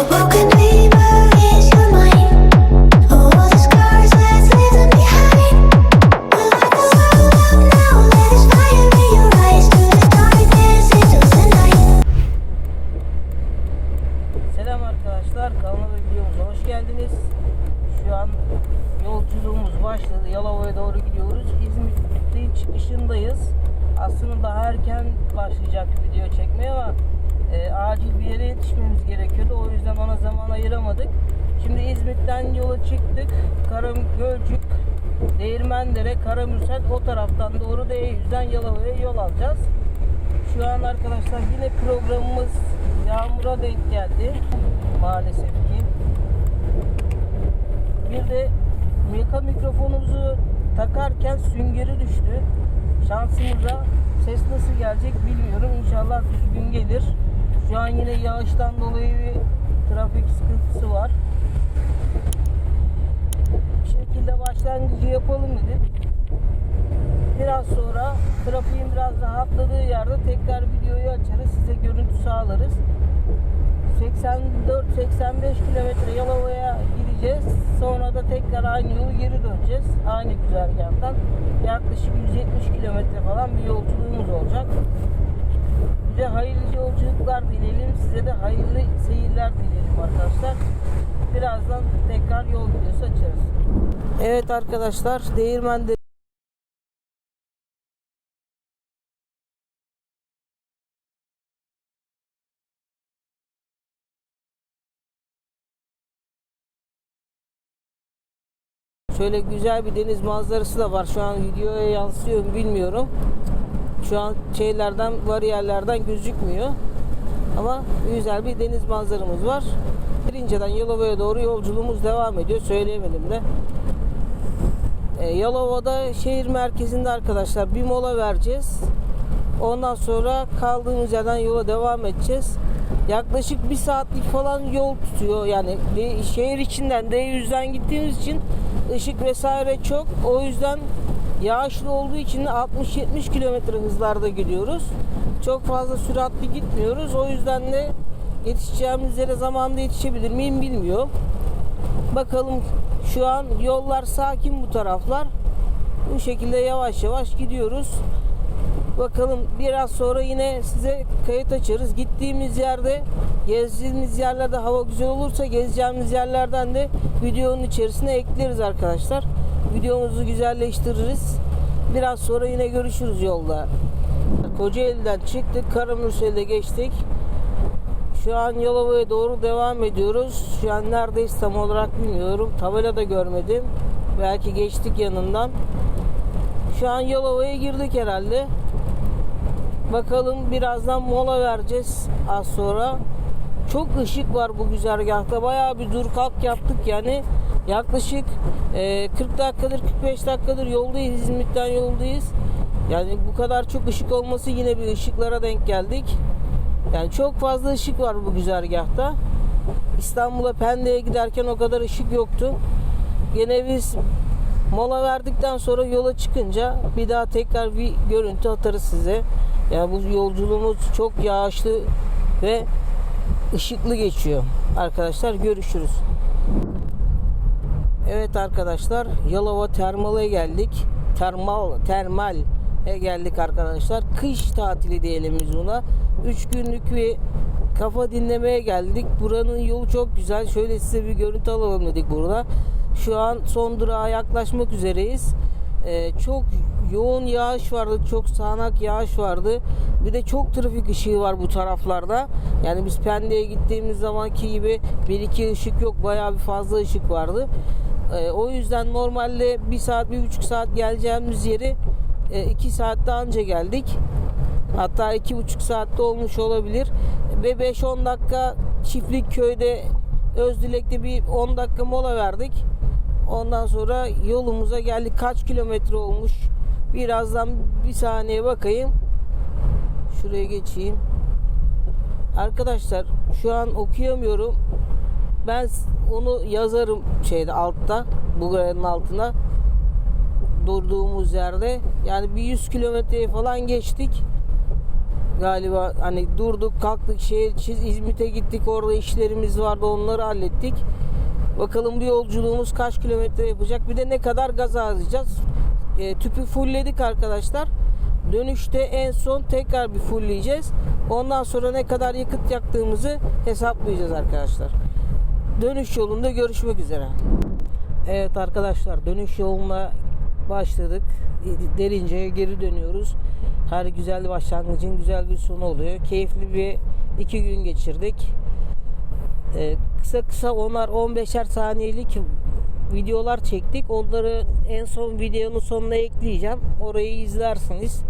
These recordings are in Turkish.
oh, oh. Erken başlayacak video çekmeye ama e, acil bir yere yetişmemiz gerekiyordu. O yüzden ona zaman ayıramadık. Şimdi İzmit'ten yola çıktık. Karagölcük, Değirmendere, Karamürsel o taraftan doğru D100'den Yalova'ya yol alacağız. Şu an arkadaşlar yine programımız yağmura denk geldi. Maalesef ki. Bir de Mika mikrofonumuzu takarken süngeri düştü. Şansımıza ses nasıl gelecek bilmiyorum. İnşallah düzgün gelir. Şu an yine yağıştan dolayı bir trafik sıkıntısı var. Bir şekilde başlangıcı yapalım dedik. Biraz sonra trafiğin biraz rahatladığı yerde tekrar videoyu açarız. Size görüntü sağlarız. 84-85 kilometre Yalova'ya gideceğiz. Sonra da tekrar aynı yolu geri döneceğiz. Aynı güzergahtan. Yaklaşık 170 kilometre falan bir yolculuğumuz olacak. Bize hayırlı yolculuklar dileyelim. Size de hayırlı seyirler dileyelim arkadaşlar. Birazdan tekrar yol videosu açarız. Evet arkadaşlar Değirmen'de Şöyle güzel bir deniz manzarası da var. Şu an videoya yansıyor mu bilmiyorum. Şu an şeylerden, bariyerlerden gözükmüyor. Ama güzel bir deniz manzaramız var. Birince'den Yalova'ya doğru yolculuğumuz devam ediyor. Söyleyemedim de. E, Yalova'da şehir merkezinde arkadaşlar bir mola vereceğiz. Ondan sonra kaldığımız yerden yola devam edeceğiz. Yaklaşık bir saatlik falan yol tutuyor. Yani şehir içinden D100'den gittiğimiz için ışık vesaire çok. O yüzden yağışlı olduğu için de 60-70 kilometre hızlarda gidiyoruz. Çok fazla süratli gitmiyoruz. O yüzden de yetişeceğimiz yere zamanında yetişebilir miyim bilmiyorum. Bakalım şu an yollar sakin bu taraflar. Bu şekilde yavaş yavaş gidiyoruz. Bakalım biraz sonra yine size kayıt açarız. Gittiğimiz yerde, gezdiğimiz yerlerde hava güzel olursa gezeceğimiz yerlerden de videonun içerisine ekleriz arkadaşlar. Videomuzu güzelleştiririz. Biraz sonra yine görüşürüz yolda. Kocaeli'den çıktık, Karamürsel'e geçtik. Şu an Yalova'ya doğru devam ediyoruz. Şu an neredeyiz tam olarak bilmiyorum. Tabela da görmedim. Belki geçtik yanından. Şu an Yalova'ya girdik herhalde. Bakalım birazdan mola vereceğiz az sonra. Çok ışık var bu güzergahta. Bayağı bir dur kalk yaptık yani. Yaklaşık e, 40 dakikadır 45 dakikadır yoldayız. İzmit'ten yoldayız. Yani bu kadar çok ışık olması yine bir ışıklara denk geldik. Yani çok fazla ışık var bu güzergahta. İstanbul'a Pendik'e giderken o kadar ışık yoktu. Gene biz mola verdikten sonra yola çıkınca bir daha tekrar bir görüntü atarız size. Yani bu yolculuğumuz çok yağışlı ve ışıklı geçiyor. Arkadaşlar görüşürüz. Evet arkadaşlar Yalova Termal'e geldik. Termal, termal'e geldik arkadaşlar. Kış tatili diyelim biz buna. 3 günlük bir kafa dinlemeye geldik. Buranın yolu çok güzel. Şöyle size bir görüntü alalım dedik burada. Şu an son durağa yaklaşmak üzereyiz. Ee, çok yoğun yağış vardı. Çok sağanak yağış vardı. Bir de çok trafik ışığı var bu taraflarda. Yani biz Pendik'e gittiğimiz zamanki gibi bir iki ışık yok. Bayağı bir fazla ışık vardı. Ee, o yüzden normalde bir saat, bir buçuk saat geleceğimiz yeri e, iki saatte anca geldik. Hatta iki buçuk saatte olmuş olabilir. Ve 5-10 dakika Çiftlik köyde Özdilek'te bir 10 dakika mola verdik. Ondan sonra yolumuza geldik. Kaç kilometre olmuş? Birazdan bir saniye bakayım. Şuraya geçeyim. Arkadaşlar şu an okuyamıyorum. Ben onu yazarım şeyde altta. Bu buranın altına. Durduğumuz yerde. Yani bir 100 kilometreyi falan geçtik. galiba hani durduk kalktık şehir çiz İzmit'e gittik orada işlerimiz vardı onları hallettik. Bakalım bu yolculuğumuz kaç kilometre yapacak bir de ne kadar gaz harcayacağız. E, tüpü fullledik arkadaşlar. Dönüşte en son tekrar bir fullleyeceğiz. Ondan sonra ne kadar yakıt yaktığımızı hesaplayacağız arkadaşlar. Dönüş yolunda görüşmek üzere. Evet arkadaşlar dönüş yoluna başladık. Derince'ye geri dönüyoruz. Her güzel başlangıcın güzel bir sonu oluyor. Keyifli bir iki gün geçirdik. Ee, kısa kısa onlar 15'er saniyelik videolar çektik. Onları en son videonun sonuna ekleyeceğim. Orayı izlersiniz.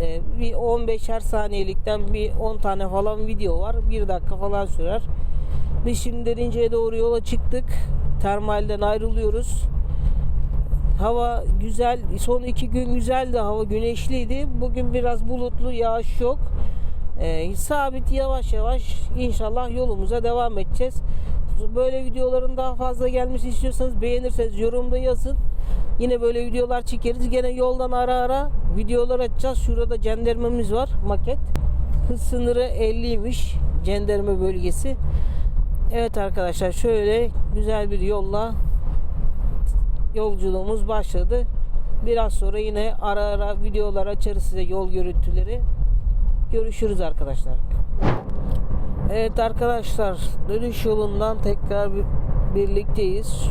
Ee, bir 15'er saniyelikten bir 10 tane falan video var. 1 dakika falan sürer. Biz şimdi Derince'ye doğru yola çıktık. Termalden ayrılıyoruz. Hava güzel. Son iki gün güzeldi. Hava güneşliydi. Bugün biraz bulutlu. Yağış yok. Ee, sabit yavaş yavaş inşallah yolumuza devam edeceğiz. Böyle videoların daha fazla gelmesi istiyorsanız beğenirseniz yorumda yazın. Yine böyle videolar çekeriz. Gene yoldan ara ara videolar açacağız. Şurada cendermemiz var maket. Hız sınırı 50'ymiş cenderme bölgesi. Evet arkadaşlar şöyle güzel bir yolla yolculuğumuz başladı. Biraz sonra yine ara ara videolar açarız size yol görüntüleri. Görüşürüz arkadaşlar. Evet arkadaşlar dönüş yolundan tekrar bir- birlikteyiz.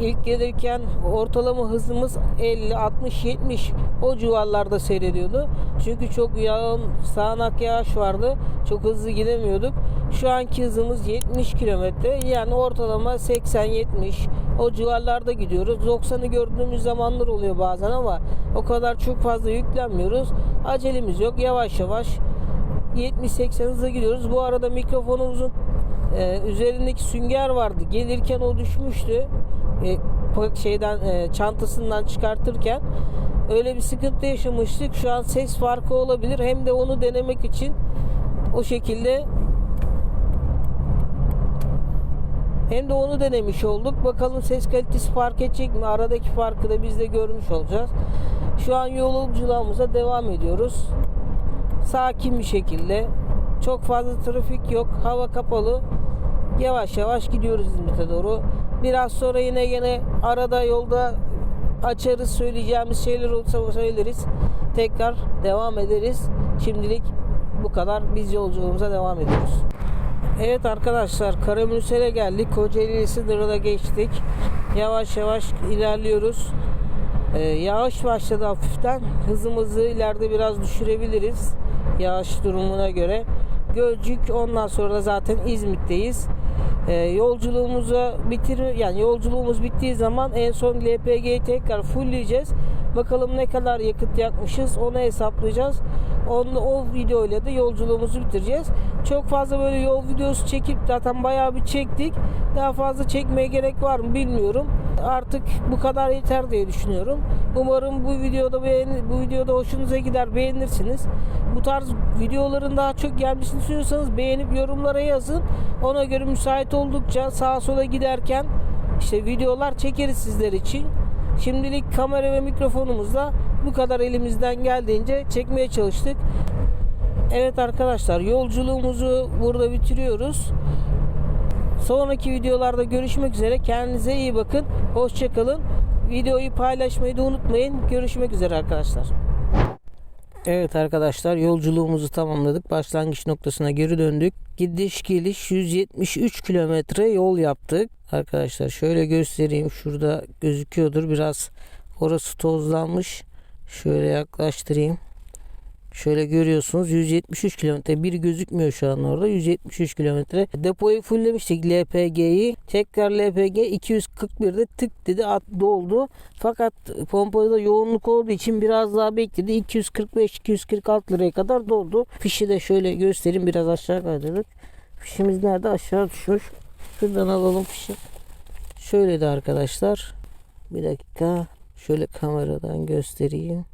İlk gelirken ortalama hızımız 50, 60, 70 o civarlarda seyrediyordu. Çünkü çok yağın sağanak yağış vardı. Çok hızlı gidemiyorduk. Şu anki hızımız 70 kilometre. Yani ortalama 80-70 o civarlarda gidiyoruz. 90'ı gördüğümüz zamanlar oluyor bazen ama o kadar çok fazla yüklenmiyoruz. Acelemiz yok. Yavaş yavaş 70-80 hızla gidiyoruz. Bu arada mikrofonumuzun e, üzerindeki sünger vardı. Gelirken o düşmüştü. E, şeyden e, çantasından çıkartırken öyle bir sıkıntı yaşamıştık. Şu an ses farkı olabilir. Hem de onu denemek için o şekilde hem de onu denemiş olduk. Bakalım ses kalitesi fark edecek mi? Aradaki farkı da biz de görmüş olacağız. Şu an yolculuğumuza devam ediyoruz sakin bir şekilde. Çok fazla trafik yok. Hava kapalı. Yavaş yavaş gidiyoruz İzmit'e doğru. Biraz sonra yine yine arada yolda açarız söyleyeceğimiz şeyler olursa söyleriz. Tekrar devam ederiz. Şimdilik bu kadar. Biz yolculuğumuza devam ediyoruz. Evet arkadaşlar Karamürsel'e geldik. Kocaeli sınırına geçtik. Yavaş yavaş ilerliyoruz. Ee, yağış başladı hafiften. Hızımızı ileride biraz düşürebiliriz. Yağış durumuna göre. Gölcük ondan sonra da zaten İzmit'teyiz. Ee, yolculuğumuzu bitir yani yolculuğumuz bittiği zaman en son LPG'yi tekrar fullleyeceğiz. Bakalım ne kadar yakıt yakmışız onu hesaplayacağız. Onu, o videoyla da yolculuğumuzu bitireceğiz. Çok fazla böyle yol videosu çekip zaten bayağı bir çektik. Daha fazla çekmeye gerek var mı bilmiyorum. Artık bu kadar yeter diye düşünüyorum. Umarım bu videoda beğeni, bu videoda hoşunuza gider beğenirsiniz. Bu tarz videoların daha çok gelmesini istiyorsanız beğenip yorumlara yazın. Ona göre müsait oldukça sağa sola giderken işte videolar çekeriz sizler için. Şimdilik kamera ve mikrofonumuzla bu kadar elimizden geldiğince çekmeye çalıştık. Evet arkadaşlar yolculuğumuzu burada bitiriyoruz. Sonraki videolarda görüşmek üzere. Kendinize iyi bakın. Hoşçakalın. Videoyu paylaşmayı da unutmayın. Görüşmek üzere arkadaşlar. Evet arkadaşlar yolculuğumuzu tamamladık. Başlangıç noktasına geri döndük. Gidiş geliş 173 kilometre yol yaptık. Arkadaşlar şöyle göstereyim. Şurada gözüküyordur. Biraz orası tozlanmış. Şöyle yaklaştırayım. Şöyle görüyorsunuz 173 kilometre. Bir gözükmüyor şu an orada. 173 kilometre. Depoyu fulllemiştik LPG'yi tekrar LPG 241'de tık dedi at doldu. Fakat pompada yoğunluk olduğu için biraz daha bekledi. 245-246 liraya kadar doldu. Fişi de şöyle göstereyim biraz aşağı kaydırdık fişimiz nerede? Aşağı düşmüş. Şuradan alalım fişi. Şöyle de arkadaşlar. Bir dakika. Şöyle kameradan göstereyim.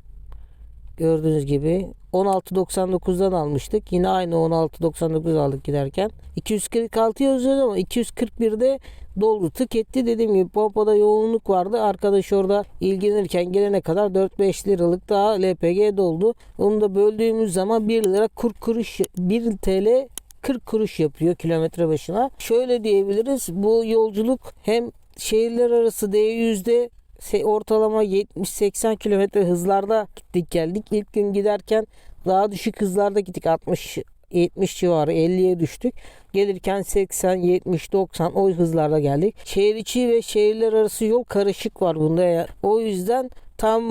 Gördüğünüz gibi 16.99'dan almıştık. Yine aynı 16.99 aldık giderken. 246 yazıyordu ama 241'de doldu. Tık etti dediğim gibi pompada yoğunluk vardı. Arkadaş orada ilgilenirken gelene kadar 4-5 liralık daha LPG doldu. Onu da böldüğümüz zaman 1 lira 40 kuruş 1 TL 40 kuruş yapıyor kilometre başına. Şöyle diyebiliriz. Bu yolculuk hem şehirler arası D100'de se- ortalama 70-80 kilometre hızlarda gittik geldik. İlk gün giderken daha düşük hızlarda gittik. 60 70 civarı 50'ye düştük. Gelirken 80, 70, 90 o hızlarda geldik. Şehir içi ve şehirler arası yol karışık var bunda ya. O yüzden tam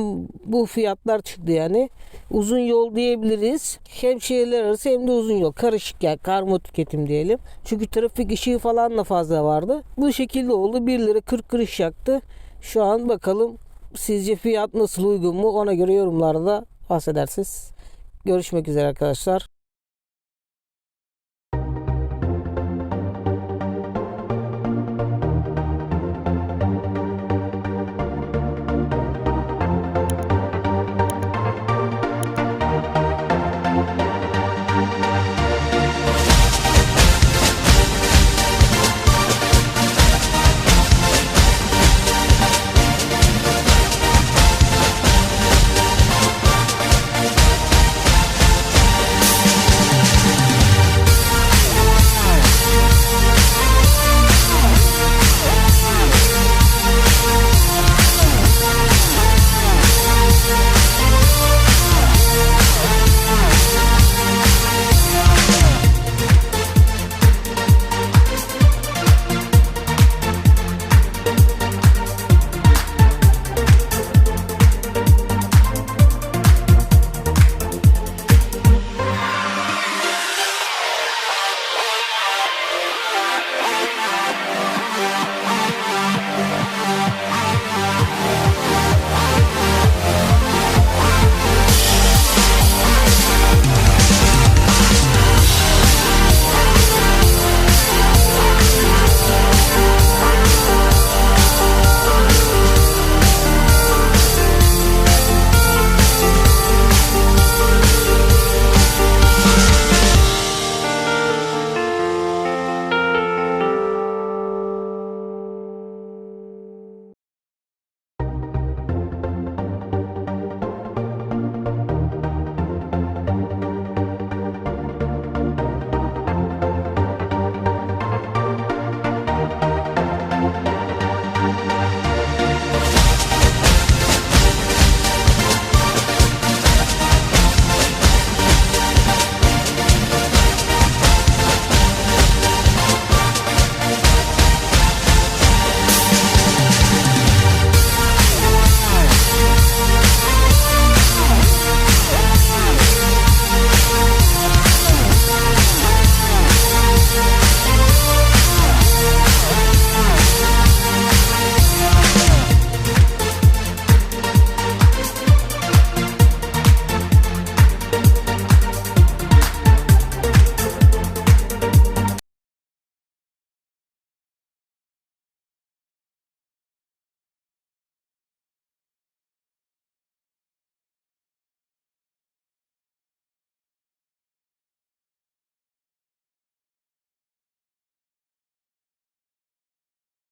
bu fiyatlar çıktı yani. Uzun yol diyebiliriz. Hem şehirler arası hem de uzun yol. Karışık yani karma tüketim diyelim. Çünkü trafik ışığı falan da fazla vardı. Bu şekilde oldu. 1 lira 40 kuruş yaktı. Şu an bakalım sizce fiyat nasıl uygun mu ona göre yorumlarda bahsedersiniz. Görüşmek üzere arkadaşlar.